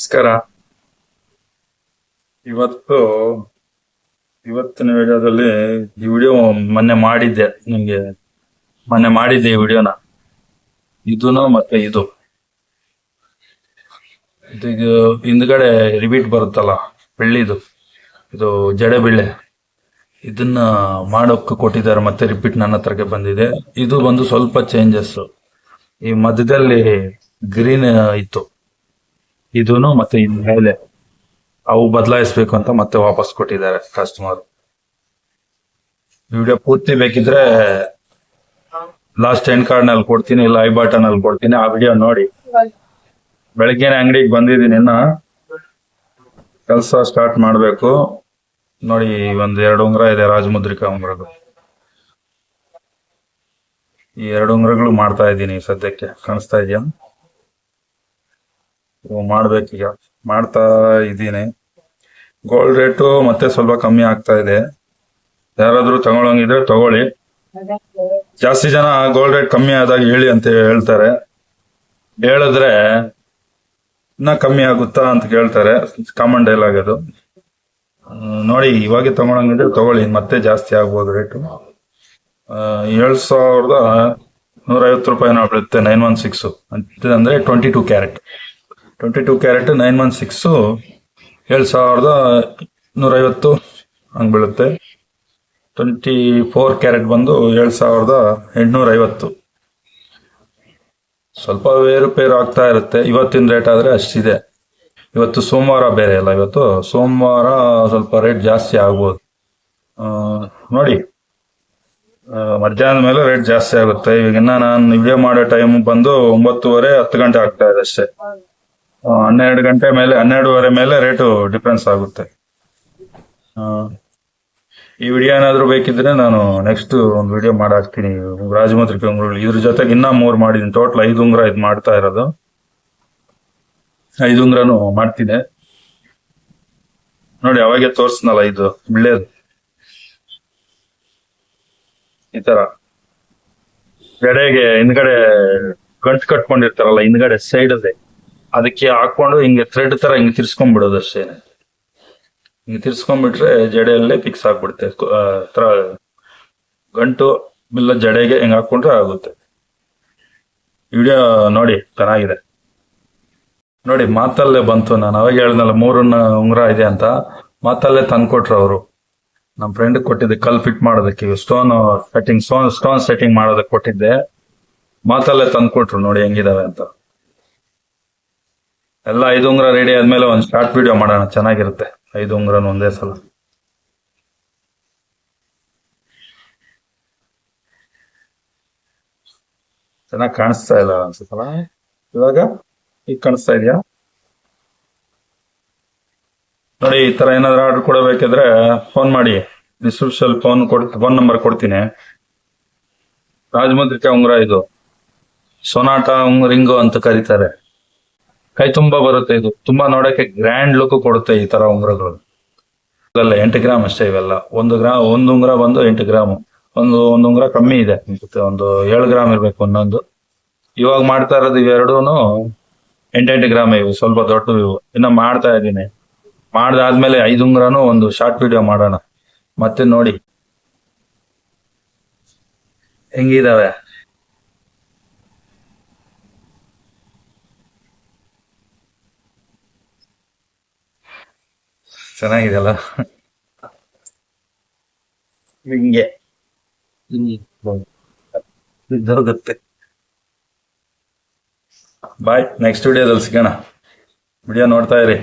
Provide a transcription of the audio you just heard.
ನಮಸ್ಕಾರ. ಇವತ್ತು, ಇವತ್ತಿನ ವಿಡಿಯೋದಲ್ಲಿ ಈ ವಿಡಿಯೋ ಮೊನ್ನೆ ಮಾಡಿದ್ದೆ. ನಿಮ್ಗೆ ಮೊನ್ನೆ ಮಾಡಿದ್ದೆ ಈ ವಿಡಿಯೋನ. ಇದೂನು ಮತ್ತೆ ಇದು. ಇದು ಇದು ಹಿಂದ್ಗಡೆ ರಿಪೀಟ್ ಬರುತ್ತಲ್ಲ, ಬೆಳ್ಳಿದು. ಇದು ಜಡೆ ಬೆಳ್ಳೆ. ಇದನ್ನ ಮಾಡೋಕೆ ಕೊಟ್ಟಿದ್ದಾರೆ ಮತ್ತೆ ರಿಪೀಟ್ ನನ್ನ ಹತ್ರಕ್ಕೆ ಬಂದಿದೆ. ಇದು ಬಂದು ಸ್ವಲ್ಪ ಚೇಂಜಸ್ ಈ ಮಧ್ಯದಲ್ಲಿ ಗ್ರೀನ್ ಇತ್ತು. ಇದೂನು ಮತ್ತೆ ಇನ್ ಮೇಲೆ ಅವು ಬದಲಾಯಿಸ್ಬೇಕು ಅಂತ ಮತ್ತೆ ವಾಪಸ್ ಕೊಟ್ಟಿದ್ದಾರೆ ಕಸ್ಟಮರ್ ವಿಡಿಯೋ ಪೂರ್ತಿ ಬೇಕಿದ್ರೆ ಲಾಸ್ಟ್ ಎಂಡ್ ಕಾರ್ಡ್ನಲ್ಲಿ ಕೊಡ್ತೀನಿ, ಇಲ್ಲ ಐ ಬಟನ್ ಅಲ್ಲಿ ಕೊಡ್ತೀನಿ. ಆ ವಿಡಿಯೋ ನೋಡಿ. ಬೆಳಗ್ಗೆನೆ ಅಂಗಡಿಗೆ ಬಂದಿದ್ದೀನಿ ಇನ್ನ. ಕೆಲಸ ಸ್ಟಾರ್ಟ್ ಮಾಡಬೇಕು. ನೋಡಿ, ಒಂದ್ ಎರಡು ಉಂಗ್ರ ಇದೆ ರಾಜಮುದ್ರಿಕಾ ಉಂಗ್ರಗಳು ಈ ಎರಡು ಉಂಗುರಗಳು ಮಾಡ್ತಾ ಇದ್ದೀನಿ ಸದ್ಯಕ್ಕೆ. ಕಾಣಿಸ್ತಾ ಇದೆಯಾ? ಮಾಡ್ಬೇಕೀಗ ಮಾಡ್ತಾ ಇದ್ದೀನಿ. ಗೋಲ್ಡ್ ರೇಟು ಮತ್ತೆ ಸ್ವಲ್ಪ ಕಮ್ಮಿ ಆಗ್ತಾ ಇದೆ. ಯಾರಾದ್ರೂ ತಗೊಳಂಗಿದ್ರೆ ತಗೊಳ್ಳಿ. ಜಾಸ್ತಿ ಜನ ಗೋಲ್ಡ್ ರೇಟ್ ಕಮ್ಮಿ ಆದಾಗ ಹೇಳಿ ಅಂತ ಹೇಳ್ತಾರೆ. ಹೇಳಿದ್ರೆ ಇನ್ನ ಕಮ್ಮಿ ಆಗುತ್ತಾ ಅಂತ ಕೇಳ್ತಾರೆ. ಕಾಮನ್ ಡೈಲಾಗ್ ಅದು ನೋಡಿ, ಇವಾಗೆ ತಗೊಳಂಗಿದ್ರೆ ತಗೊಳ್ಳಿ. ಮತ್ತೆ ಜಾಸ್ತಿ ಆಗ್ಬೋದು ರೇಟು ಏಳು ಸಾವಿರದ ನೂರೈವತ್ತು ರೂಪಾಯಿ ಬೀಳುತ್ತೆ ನೈನ್ ಒನ್ ಸಿಕ್ಸ್. ಅಂದ್ರೆ twenty two carat twenty two carat nine one six ಏಳು ಸಾವಿರದ ನೂರೈವತ್ತು ಹಂಗೆ ಬೀಳುತ್ತೆ. ಟ್ವೆಂಟಿ ಫೋರ್ ಕ್ಯಾರೆಟ್ ಬಂದು ಏಳು ಸಾವಿರದ ಎಂಟುನೂರೈವತ್ತು. ಸ್ವಲ್ಪ ಏರುಪೇರು ಆಗ್ತಾ ಇರುತ್ತೆ. ಇವತ್ತಿನ ರೇಟ್ ಆದ್ರೆ ಅಷ್ಟಿದೆ. ಇವತ್ತು ಸೋಮವಾರ ಬೇರೆ ಅಲ್ಲ, ಇವತ್ತು ಸೋಮವಾರ ಸ್ವಲ್ಪ ರೇಟ್ ಜಾಸ್ತಿ ಆಗ್ಬೋದು. ನೋಡಿ. ಮಧ್ಯಾಹ್ನದ ಮೇಲೆ ರೇಟ್ ಜಾಸ್ತಿ ಆಗುತ್ತೆ. ಇವಾಗಿನ್ನ ನಾನು ವಿಡಿಯೋ ಮಾಡೋ ಟೈಮ್ ಬಂದು ಒಂಬತ್ತುವರೆ ಹತ್ತು ಗಂಟೆ ಆಗ್ತಾ ಇದೆ ಅಷ್ಟೇ. ಹನ್ನೆರಡು ಗಂಟೆ ಮೇಲೆ, ಹನ್ನೆರಡುವರೆ ಮೇಲೆ ರೇಟು ಡಿಫ್ರೆನ್ಸ್ ಆಗುತ್ತೆ. ಈ ವಿಡಿಯೋ ಏನಾದರೂ ಬೇಕಿದ್ರೆ ನಾನು ನೆಕ್ಸ್ಟ್ ಒಂದು ವಿಡಿಯೋ ಮಾಡಾಕ್ತೀನಿ. ರಾಜಮುದ್ರಿಕೆ ಉಂಗುರಗಳು ಇದ್ರ ಜೊತೆಗೆ ಇನ್ನ ಮೂರು ಮಾಡಿದ್ದೀನಿ. ಟೋಟಲ್ ಐದು ಉಂಗುರ ಇದು ಮಾಡ್ತಾ ಇರೋದು. ಐದು ಉಂಗುರನು ಮಾಡ್ತೀನಿ ನೋಡಿ, ಅವಾಗೆ ತೋರಿಸ್ನಲ್ಲ ಇದು ಬಿಳ್ಳೇದು ಈ ತರ. ಎಡೆಗೆ ಹಿಂದ್ಗಡೆ ಗಂಟು ಕಟ್ಕೊಂಡಿರ್ತಾರಲ್ಲ, ಹಿಂದ್ಗಡೆ ಸೈಡ್ ಅದಕ್ಕೆ ಹಾಕೊಂಡು ಹಿಂಗೆ ಥ್ರೆಡ್ ತರ ಹಿಂಗೆ ತಿರ್ಸ್ಕೊಂಡ್ಬಿಡೋದು ಅಷ್ಟೇನೆ ಹಿಂಗೆ ತಿರ್ಸ್ಕೊಂಡ್ಬಿಟ್ರೆ ಜಡೆಯಲ್ಲೇ ಫಿಕ್ಸ್ ಆಗ್ಬಿಡುತ್ತೆ. ತರ ಗಂಟು ಇಲ್ಲ ಜಡೆಗೆ ಹಿಂಗೆ ಹಾಕೊಂಡ್ರೆ ಆಗುತ್ತೆ. ವಿಡಿಯೋ ನೋಡಿ, ಚೆನ್ನಾಗಿದೆ. ನೋಡಿ, ಮಾತಲ್ಲೇ ಬಂತು. ನಾನು ಅವಾಗ ಹೇಳ್ದಲ್ಲ ಮೂರನ್ನ ಉಂಗುರ ಇದೆ ಅಂತ. ಮಾತಲ್ಲೇ ತಂದ್ಕೊಟ್ರು ಅವರು. ನಮ್ಮ ಫ್ರೆಂಡ್ ಕೊಟ್ಟಿದ್ದೆ, ಕಲ್ ಫಿಟ್ ಮಾಡೋದಕ್ಕೆ. Stone setting stone stone setting ಮಾಡೋದಕ್ಕೆ ಕೊಟ್ಟಿದ್ದೆ. ಮಾತಲ್ಲೇ ತಂದ್ಕೊಟ್ರು, ನೋಡಿ ಹೆಂಗಿದಾವೆ ಅಂತ. ಎಲ್ಲ ಐದು ಉಂಗುರ ರೆಡಿ ಆದ್ಮೇಲೆ ಒಂದು ಶಾರ್ಟ್ ವಿಡಿಯೋ ಮಾಡೋಣ. ಚೆನ್ನಾಗಿರುತ್ತೆ. ಐದು ಉಂಗುರನ ಒಂದೇ ಸಲ. ಚೆನ್ನಾಗಿ ಕಾಣಿಸ್ತಾ ಇಲ್ಲ ಅನ್ಸುತ್ತಲ್ಲ ಇವಾಗ? ಈಗ ಕಾಣಿಸ್ತಾ ಇದೆಯಾ? ನೋಡಿ, ಈ ತರ ಏನಾದ್ರು ಆರ್ಡರ್ ಕೊಡಬೇಕಿದ್ರೆ ಫೋನ್ ಮಾಡಿ. ಡಿಸ್ಕ್ರಿಪ್ಷನ್ ಫೋನ್ ಕೊಡ್ ಫೋನ್ ನಂಬರ್ ಕೊಡ್ತೀನಿ. ರಾಜಮುದ್ರಿಕಾ ಉಂಗುರ ಇದು. ಸೊನಾಟ ಉಂಗ್, ರಿಂಗು ಅಂತ ಕರೀತಾರೆ. ಕೈ ತುಂಬಾ ಬರುತ್ತೆ ಇದು. ತುಂಬಾ ನೋಡಕ್ಕೆ ಗ್ರ್ಯಾಂಡ್ ಲುಕ್ ಕೊಡುತ್ತೆ ಈ ತರ ಉಂಗುರಗಳು. ಅಲ್ಲ ಎಂಟು ಗ್ರಾಮ್ ಅಷ್ಟೇ ಇವೆಲ್ಲ. ಒಂದು ಗ್ರಾಮ್ ಒಂದು ಉಂಗುರ ಬಂದು ಎಂಟು ಗ್ರಾಮು. ಒಂದು ಒಂದು ಉಂಗುರ ಕಮ್ಮಿ ಇದೆ. ಒಂದು ಏಳು ಗ್ರಾಮ್ ಇರ್ಬೇಕು ಒಂದೊಂದು. ಇವಾಗ ಮಾಡ್ತಾ ಇರೋದು ಇವೆರಡೂ ಎಂಟೆಂಟು ಗ್ರಾಮ್ ಇವು. ಸ್ವಲ್ಪ ದೊಡ್ಡ ಇವು. ಇನ್ನ ಮಾಡ್ತಾ ಇದ್ದೀನಿ. ಮಾಡ್ದಾದ್ಮೇಲೆ ಐದು ಉಂಗುರನು ಒಂದು ಶಾರ್ಟ್ ವಿಡಿಯೋ ಮಾಡೋಣ. ಮತ್ತೆ ನೋಡಿ. ಹೆಂಗಿದಾವೆ? ಚೆನ್ನಾಗಿದೆಯಲ್ಲ? ಹಿಂಗೆ ಹೋಗುತ್ತೆ. ಬಾಯ್ ನೆಕ್ಸ್ಟ್ ವಿಡಿಯೋದಲ್ಲಿ ಸಿಗೋಣ. ವಿಡಿಯೋ ನೋಡ್ತಾ ಇರಿ.